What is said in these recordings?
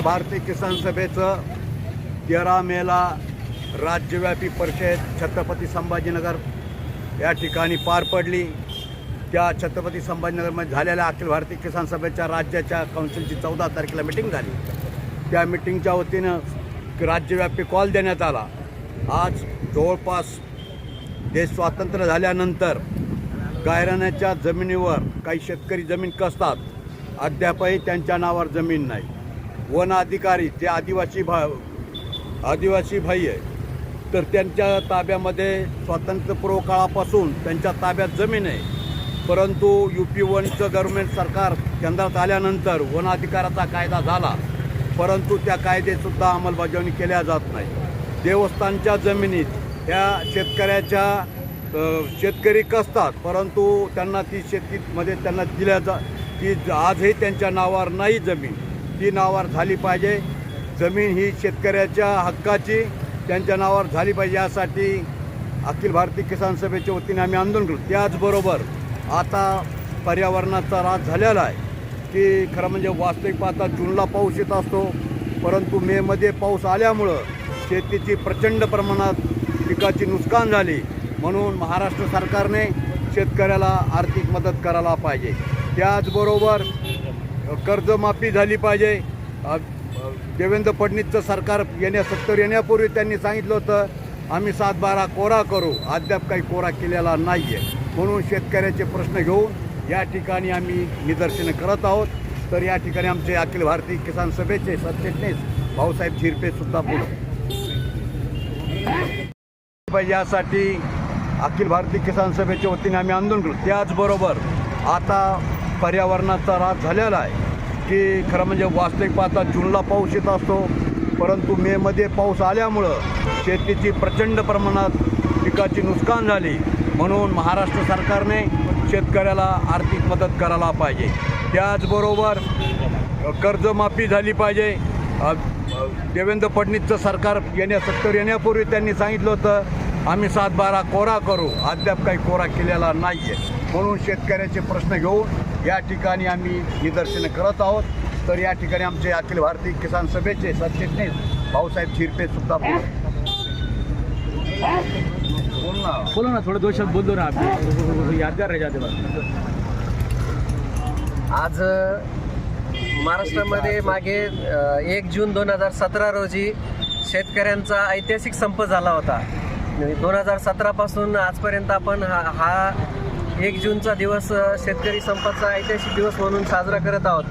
अखिल भारतीय किसान सभेचं तेरा मेला राज्यव्यापी परिषद छत्रपती संभाजीनगर या ठिकाणी पार पडली. त्या छत्रपती संभाजीनगरमध्ये झालेल्या अखिल भारतीय किसान सभेच्या राज्याच्या काउन्सिलची चौदा तारखेला मिटिंग झाली. त्या मिटिंगच्या वतीनं राज्यव्यापी कॉल देण्यात आला. आज जवळपास देश स्वातंत्र्य झाल्यानंतर गायराण्याच्या जमिनीवर काही शेतकरी जमीन कसतात? अद्यापही त्यांच्या नावावर जमीन नाही. वन अधिकारी जे आदिवासी भा आदिवासी भाई आहे. तर त्यांच्या ताब्यामध्ये स्वातंत्र्यपूर्व काळापासून त्यांच्या ताब्यात जमीन आहे. परंतु यू पी वनचं गव्हर्नमेंट सरकार केंद्रात आल्यानंतर वन अधिकाराचा कायदा झाला. परंतु त्या कायदेसुद्धा अंमलबजावणी केल्या जात नाही. देवस्थानच्या जमिनीत त्या शेतकऱ्याच्या शेतकरी कसतात परंतु त्यांना ती शेतीमध्ये त्यांना दिल्या जा ती आजही त्यांच्या नावावर नाही जमीन. ती नावावर झाली पाहिजे. जमीन ही शेतकऱ्याच्या हक्काची त्यांच्या नावावर झाली पाहिजे यासाठी अखिल भारतीय किसान सभेच्या वतीने आम्ही आंदोलन करू त्याचबरोबर आता पर्यावरणाचा राज झालेला आहे की खरं म्हणजे वास्तविक पाहता जूनला पाऊस येत असतो परंतु मेमध्ये पाऊस आल्यामुळं शेतीची प्रचंड प्रमाणात पिकाची नुकसान झाली. म्हणून महाराष्ट्र सरकारने शेतकऱ्याला आर्थिक मदत करायला पाहिजे. त्याचबरोबर कर्जमाफी झाली पाहिजे. देवेंद्र फडणवीसचं सरकार येण्या सत्तर येण्यापूर्वी त्यांनी सांगितलं होतं आम्ही सात बारा कोरा करू. अद्याप काही कोरा केलेला नाही आहे म्हणून शेतकऱ्याचे प्रश्न घेऊन या ठिकाणी आम्ही निदर्शनं करत आहोत. तर या ठिकाणी आमचे अखिल भारतीय किसान सभेचे सरचिटणीस भाऊसाहेब झिरपे सुद्धा बोलत पाहिजे यासाठी अखिल भारतीय किसान सभेच्या वतीने आम्ही आंदोलन करू. त्याचबरोबर आता पर्यावरणाचा राग झालेला आहे. की खरं म्हणजे वास्तविक पाहता जूनला पाऊस येत असतो परंतु मेमध्ये पाऊस आल्यामुळं शेतीची प्रचंड प्रमाणात पिकाची नुकसान झाली. म्हणून महाराष्ट्र सरकारने शेतकऱ्याला आर्थिक मदत करायला पाहिजे. त्याचबरोबर कर्जमाफी झाली पाहिजे. देवेंद्र फडणवीसचं सरकार येण्या सत्तर येण्यापूर्वी त्यांनी सांगितलं होतं आम्ही सात बारा कोरा करू अद्याप काही कोरा केलेला नाही आहे म्हणून शेतकऱ्याचे प्रश्न घेऊन या ठिकाणी आम्ही निदर्शनं करत आहोत. तर या ठिकाणी आमचे अखिल भारतीय किसान सभेचे सरचिटणीस भाऊसाहेब झिरपे सुद्धा बोलत बोल ना बोलो ना थोड़े दो शब्द बोल दो ना यादगार रह जाते बस आज महाराष्ट्रामध्ये मागे एक जून दोन हजार सतरा रोजी शेतकऱ्यांचा ऐतिहासिक संप झाला होता. दोन हजार सतरापासून आजपर्यंत आपण हा हा एक जूनचा दिवस शेतकरी संपाचा ऐतिहासिक दिवस म्हणून साजरा करत आहोत.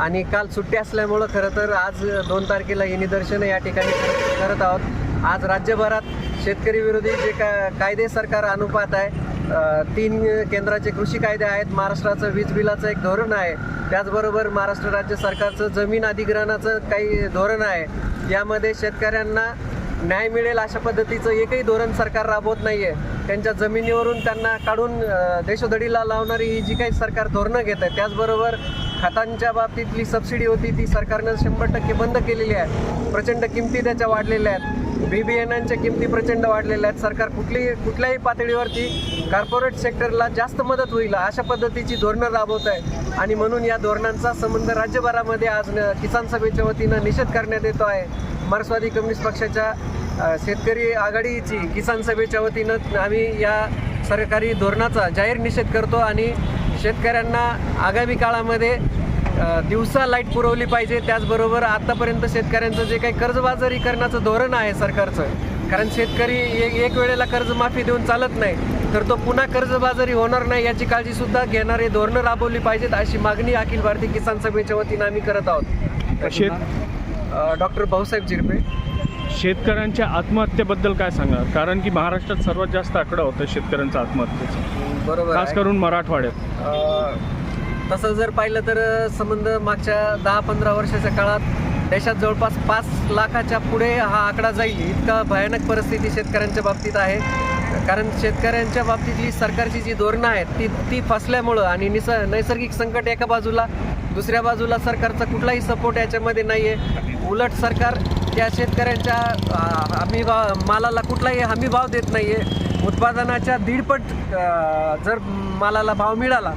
आणि काल सुट्टी असल्यामुळं खरं तर आज दोन तारखेला ही निदर्शनं या ठिकाणी करत आहोत. आज राज्यभरात शेतकरी विरोधी जे का कायदे सरकार अनुपात आहे तीन केंद्राचे कृषी कायदे आहेत. महाराष्ट्राचं वीज बिलाचं एक धोरण आहे. त्याचबरोबर महाराष्ट्र राज्य सरकारचं जमीन अधिग्रहणाचं काही धोरण आहे. यामध्ये शेतकऱ्यांना न्याय मिळेल अशा पद्धतीचं एकही धोरण सरकार राबवत नाही आहे त्यांच्या जमिनीवरून त्यांना काढून देशोधडीला लावणारी ही जी काही सरकार धोरणं घेत आहे त्याचबरोबर खतांच्या बाबतीतली सबसिडी होती ती सरकारनं शंभर टक्के बंद केलेली आहे. प्रचंड किमती त्याच्या वाढलेल्या आहेत. बी बी एनच्या किमती प्रचंड वाढलेल्या आहेत. सरकार कुठली कुठल्याही पातळीवरती कॉर्पोरेट सेक्टरला जास्त मदत होईल अशा पद्धतीची धोरणं राबवत आहे. आणि म्हणून या धोरणांचा संबंध राज्यभरामध्ये आज किसान सभेच्या वतीनं निषेध करण्यात येतो आहे. मार्क्सवादी कम्युनिस्ट पक्षाच्या शेतकरी आघाडीची किसान सभेच्या वतीनं आम्ही या सरकारी धोरणाचा जाहीर निषेध करतो आणि शेतकऱ्यांना आगामी काळामध्ये दिवसा लाइट पुरवली पाहिजे. त्याचबरोबर आतापर्यंत शेतकऱ्यांचं जे काही कर्जबाजारी करण्याचं धोरण आहे सरकारचं कारण शेतकरी एक एक वेळेला कर्जमाफी देऊन चालत नाही तर तो पुन्हा कर्जबाजारी होणार नाही याची काळजी सुद्धा घेणारे धोरणं राबवली पाहिजेत अशी मागणी अखिल भारतीय किसान सभेच्या वतीनं आम्ही करत आहोत. शेत डॉक्टर भाऊसाहेब झिरपे. शेतकऱ्यांच्या आत्महत्येबद्दल काय सांगा कारण की महाराष्ट्रात सर्वात जास्त आकडा होता शेतकऱ्यांचा आत्महत्येचा. बरोबर खास आहे. करून मराठवाड्यात. तसं जर पाहिलं तर संबंध मागच्या दहा पंधरा वर्षाच्या काळात देशात जवळपास पाच लाखाच्या पुढे हा आकडा जाईल इतका भयानक परिस्थिती शेतकऱ्यांच्या बाबतीत आहे. कारण शेतकऱ्यांच्या बाबतीतली सरकारची जी धोरणं आहेत ती ती फसल्यामुळं आणि निस नैसर्गिक संकट एका बाजूला दुसऱ्या बाजूला सरकारचा कुठलाही सपोर्ट याच्यामध्ये नाही आहे उलट सरकार त्या शेतकऱ्यांच्या हमी भाव मालाला कुठलाही हमी भाव देत नाही आहे उत्पादनाच्या दीडपट जर मालाला भाव मिळाला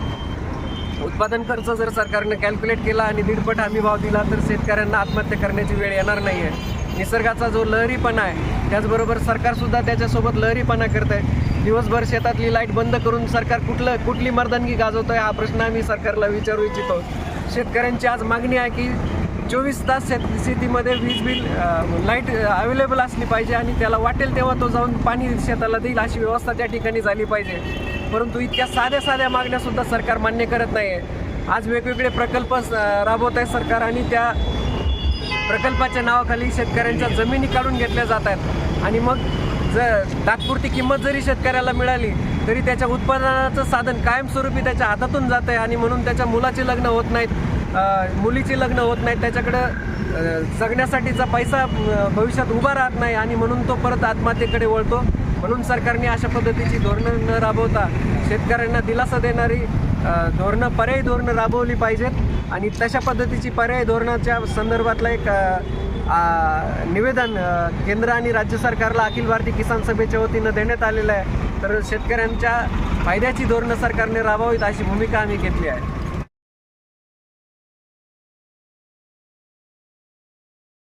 उत्पादन खर्च जर सरकारनं कॅल्क्युलेट केला आणि दीडपट हमी भाव दिला तर शेतकऱ्यांना आत्महत्या करण्याची वेळ येणार नाही आहे निसर्गाचा जो लहरीपणा आहे त्याचबरोबर सरकारसुद्धा त्याच्यासोबत लहरीपणा करत आहे दिवसभर शेतातली लाइट बंद करून सरकार कुठलं कुठली मर्दानगी गाजवतं आहे हा प्रश्न आम्ही सरकारला विचारू इच्छितो. शेतकऱ्यांची आज मागणी आहे की चोवीस तास शेत शेतीमध्ये वीज बिल लाइट अवेलेबल असली पाहिजे आणि त्याला वाटेल तेव्हा तो जाऊन पाणी शेताला देईल अशी व्यवस्था त्या ठिकाणी झाली पाहिजे. परंतु इतक्या साध्या साध्या मागण्यासुद्धा सरकार मान्य करत नाही आहे आज वेगवेगळे प्रकल्प राबवत आहे सरकार आणि त्या प्रकल्पाच्या नावाखाली शेतकऱ्यांच्या जमिनी काढून घेतल्या जात आहेत. आणि मग जर तात्पुरती किंमत जरी शेतकऱ्याला मिळाली तरी त्याच्या उत्पादनाचं साधन कायमस्वरूपी त्याच्या हातातून जात आहे आणि म्हणून त्याच्या मुलाचे लग्न होत नाहीत. मुलीची लग्न होत नाहीत त्याच्याकडं जगण्यासाठीचा पैसा भविष्यात उभा राहत नाही आणि म्हणून तो परत आत्महत्येकडे वळतो. म्हणून सरकारने अशा पद्धतीची धोरणं न राबवता शेतकऱ्यांना दिलासा देणारी धोरणं पर्यायी धोरणं राबवली पाहिजेत. आणि तशा पद्धतीची पर्यायी धोरणाच्या संदर्भातलं एक निवेदन केंद्र आणि राज्य सरकारला अखिल भारतीय किसान सभेच्या वतीनं देण्यात आलेलं आहे. तर शेतकऱ्यांच्या फायद्याची धोरणं सरकारने राबवावीत अशी भूमिका आम्ही घेतली आहे.